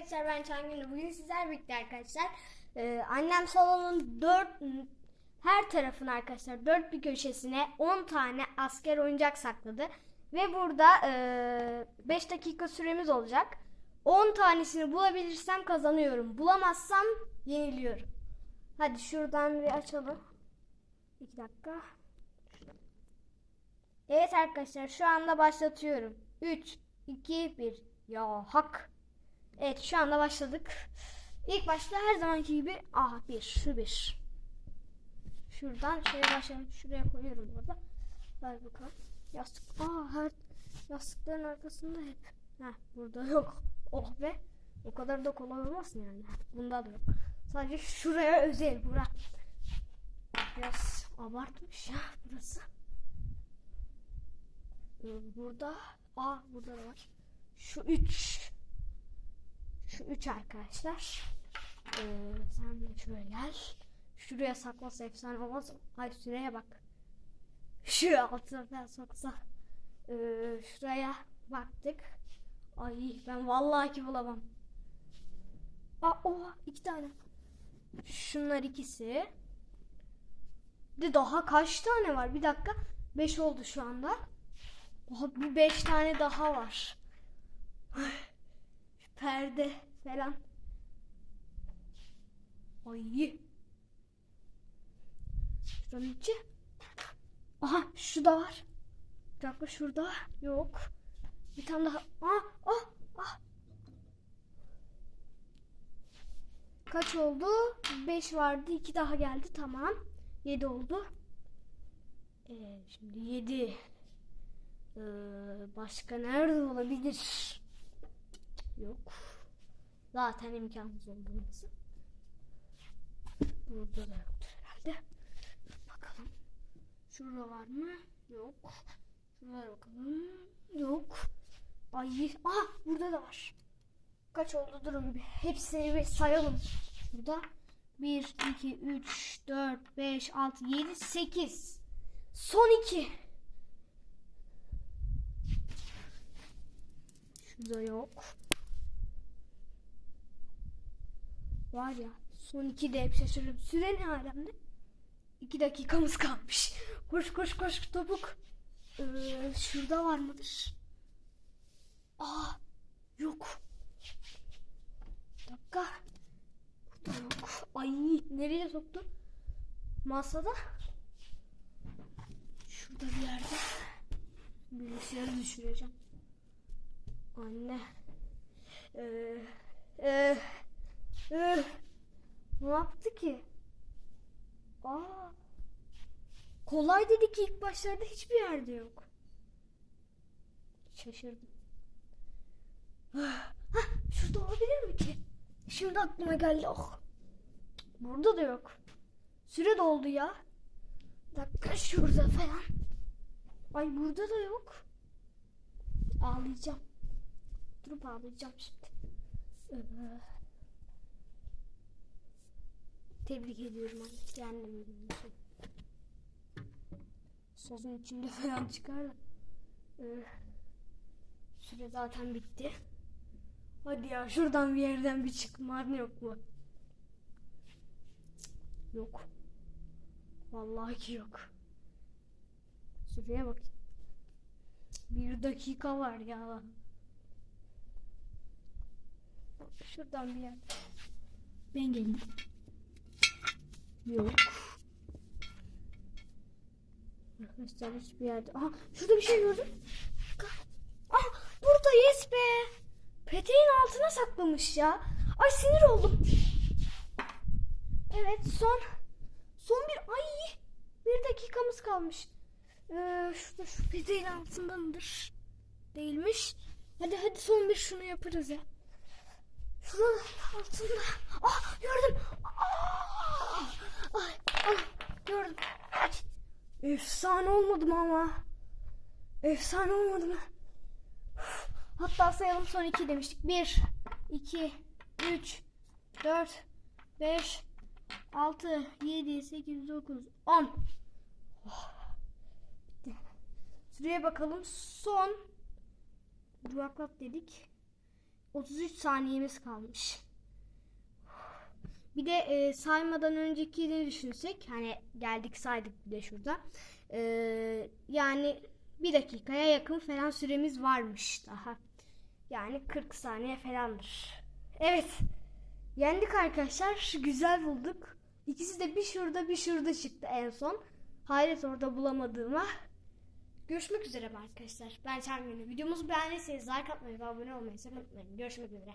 arkadaşlar ben Çangül. Bugün sizler birlikte arkadaşlar. Ee, annem salonun dört her tarafına arkadaşlar dört bir köşesine 10 tane asker oyuncak sakladı. Ve burada 5 dakika süremiz olacak. 10 tanesini bulabilirsem kazanıyorum. Bulamazsam yeniliyorum. Hadi şuradan bir açalım. 2 dakika. Evet arkadaşlar şu anda başlatıyorum. 3, 2, 1. Ya hak. Evet şu anda başladık. İlk başta her zamanki gibi aha bir şu bir. Şuradan şöyle başlayalım. Şuraya koyuyorum burada. Ver bakalım. Yastık. Aa her yastıkların arkasında hep. Heh burada yok. Oh be. O kadar da kolay olmasın yani. Bunda da yok. Sadece şuraya özel bura. Biraz abartmış ya burası. Ee, Burada. Aa burada da var. Şu üç. Şu üç arkadaşlar. Ee, sen de şuraya gel. Şuraya saklasa efsane olmaz. Ay süreye bak. Şu altına soksa. Ee, şuraya baktık. Ay ben vallahi ki bulamam. Aa oha iki tane. Şunlar ikisi. De daha kaç tane var? Bir dakika. Beş oldu şu anda. Oha bir beş tane daha var. Perde falan. Ay. Şuranın içi. Aha şu da var. Bir dakika şurada. Yok. Bir tane daha. Aa, ah, ah. Kaç oldu? 5 vardı. 2 daha geldi. Tamam. 7 oldu. Ee, şimdi 7. Ee, başka nerede olabilir? Yok. Zaten imkansız olduğumuz. Burada da yoktur herhalde. Bakalım. Şurada var mı? Yok. Şuraya bakalım. Yok. Ay, ah burada da var. Kaç oldu durun bir. Hepsini bir sayalım. Burada 1, 2, 3, 4, 5, 6, 7, 8. Son 2. Şurada yok. Var ya son iki de hep şaşırırım. Süre ne alemde? İki dakikamız kalmış. Koş koş koş topuk. Ee, şurada var mıdır? Aa yok. Bir dakika. Burada yok. Ay nereye soktu? Masada. Şurada bir yerde. Bilgisayarı düşüreceğim. Anne. Ee, ee, ne yaptı ki? Aa, kolay dedi ki ilk başlarda hiçbir yerde yok. Şaşırdım. Hah, şurada olabilir mi ki? Şimdi aklıma geldi. Oh. Burada da yok. Süre doldu ya. Dakika şurada falan. Ay burada da yok. Ağlayacağım. Durup ağlayacağım şimdi. Ee, tebrik ediyorum anne. Kendimi bilmiyorum. Sozun içinde falan çıkar. Ee, süre zaten bitti. Hadi ya şuradan bir yerden bir çıkma yok mu? Yok. Vallahi ki yok. Süreye bak. Bir dakika var ya. Şuradan bir yer. Ben geldim. Yok. Arkadaşlar hiçbir yerde. Aha şurada bir şey gördüm. Ah burada yes be. Peteğin altına saklamış ya. Ay sinir oldum. Evet son. Son bir ay. Bir dakikamız kalmış. Ee, şurada şu peteğin altında? Değilmiş. Hadi hadi son bir şunu yaparız ya. Şunun altında. Ah gördüm. Ah, gördüm. Efsane olmadı mı ama? Efsane olmadı mı? Uf. Hatta sayalım son iki demiştik. Bir, iki, üç, dört, beş, altı, yedi, sekiz, dokuz, on. Süreye bakalım. Son. Duraklat dedik. 33 saniyemiz kalmış. Bir de e, saymadan öncekini düşünsek hani geldik saydık bir de şurada. E, yani bir dakikaya yakın falan süremiz varmış daha. Yani 40 saniye falandır. Evet. Yendik arkadaşlar. Güzel bulduk. İkisi de bir şurada bir şurada çıktı en son. Hayret orada bulamadığıma. Görüşmek üzere arkadaşlar. Ben Çarmıhlı. Videomuzu beğendiyseniz like atmayı ve abone olmayı unutmayın. Görüşmek üzere.